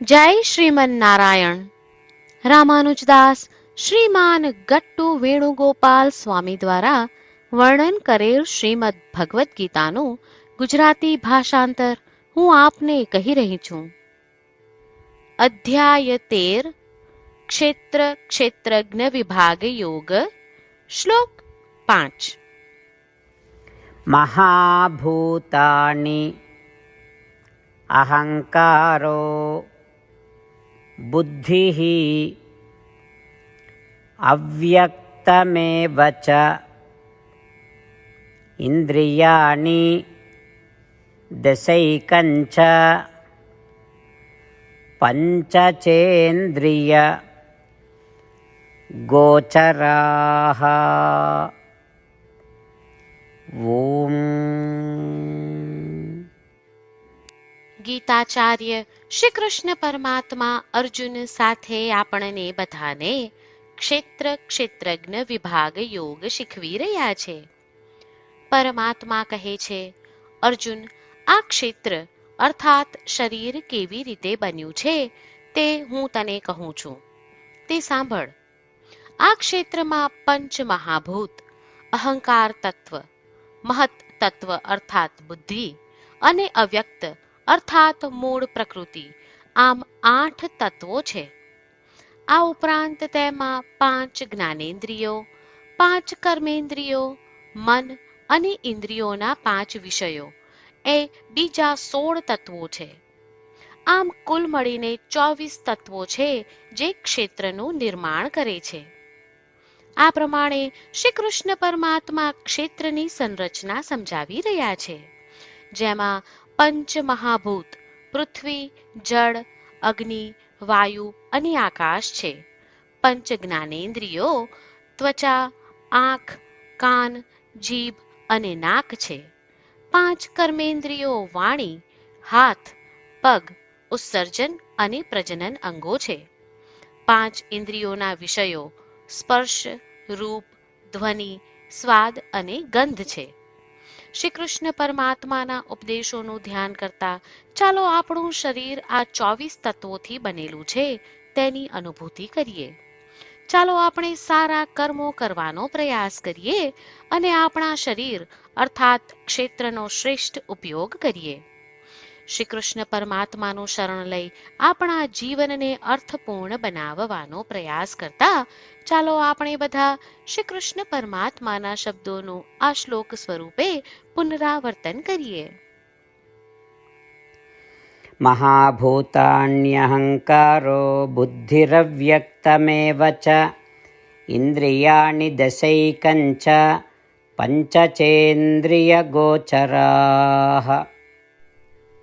જય શ્રીમન નારાયણ રામાનુજદાસ શ્રીમાન ગટ્ટુ વેણુગોપાલ સ્વામી દ્વારા વર્ણન કરેલ શ્રીમદ ભગવદ્ ગીતાનું ગુજરાતી ભાષાંતર હું આપને કહી રહી છું. અધ્યાય તેર, ક્ષેત્ર ક્ષેત્રજ્ઞ વિભાગ યોગ, શ્લોક પાંચ. મહાભૂતાની અહંકારો బుద్ధిः అవ్యక్తమేవ చ ఇంద్రియాణి దశైకంచ పంచచేంద్రియ గోచరా. ఓం. గీతాచార్య શ્રી કૃષ્ણ પરમાત્મા અર્જુન સાથે આપણને બધાને ક્ષેત્ર ક્ષેત્રજ્ઞ વિભાગ યોગ શીખવી રહ્યા છે. પરમાત્મા કહે છે, અર્જુન, આ ક્ષેત્ર અર્થાત શરીર કેવી રીતે બન્યું છે તે હું તને કહું છું. તે સાંભળ. આ ક્ષેત્રમાં પંચ મહાભૂત અહંકાર તત્વ મહત તત્વ અર્થાત બુદ્ધિ અને અવ્યક્ત અર્થાત મૂળ પ્રકૃતિ. આમ આઠ તત્વો છે. આ ઉપરાંત તેમાં પાંચ જ્ઞાનેન્દ્રિયો, પાંચ કર્મેન્દ્રિયો, મન અને ઇન્દ્રિયોના પાંચ વિષયો. એ બીજા સોળ તત્વો છે. આમ કુલ મળીને ચોવીસ તત્વો છે જે ક્ષેત્રનું નિર્માણ કરે છે. આ પ્રમાણે શ્રી કૃષ્ણ પરમાત્મા ક્ષેત્રની સંરચના સમજાવી રહ્યા છે. જેમાં પંચ મહાભૂત પૃથ્વી, જળ, અગ્નિ, વાયુ અને આકાશ છે. પંચ જ્ઞાનેન્દ્રિયો ત્વચા, આંખ, કાન, જીભ અને નાક છે. પાંચ કર્મેન્દ્રિયો વાણી, હાથ, પગ, ઉત્સર્જન અને પ્રજનન અંગો છે. પાંચ ઇન્દ્રિયોના વિષયો સ્પર્શ, રૂપ, ધ્વનિ, સ્વાદ અને ગંધ છે. શ્રી કૃષ્ણ પરમાત્માના ઉપદેશોનું ધ્યાન કરતા, ચાલો આપણું શરીર આ ચોવીસ તત્વોથી બનેલું છે, તેની અનુભૂતિ કરીએ. ચાલો આપણે સારા કર્મો કરવાનો પ્રયાસ કરીએ અને આપણા શરીર, અર્થાત ક્ષેત્રનો શ્રેષ્ઠ ઉપયોગ કરીએ. શ્રી કૃષ્ણ પરમાત્માનું શરણ લઈ આપણા જીવનને અર્થપૂર્ણ બનાવવાનો પ્રયાસ કરતા ચાલો આપણે બધા શ્રી કૃષ્ણ પરમાત્માના શબ્દોનું આ શ્લોક સ્વરૂપે પુનરાવર્તન કરીએ महाभूतान्यहङ्कारो बुद्धिरव्यक्तमेव च इन्द्रियाणि दशैकञ्च पञ्चचेन्द्रियगोचराः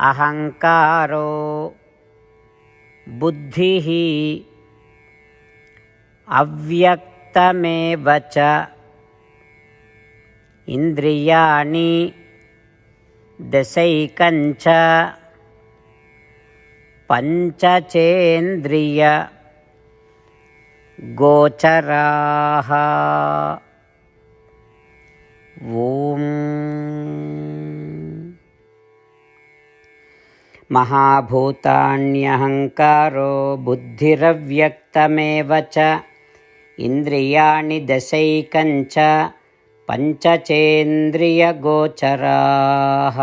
అహంకారో బుద్ధి అవ్యక్తమేవ చ ఇంద్రియాణి దశైకంచ పంచచేంద్రియ గోచరా. ఓం. महाभूतान्यहङ्कारो बुद्धिरव्यक्तमेव च इन्द्रियाणि दशैकञ्च पञ्चचेन्द्रियगोचराः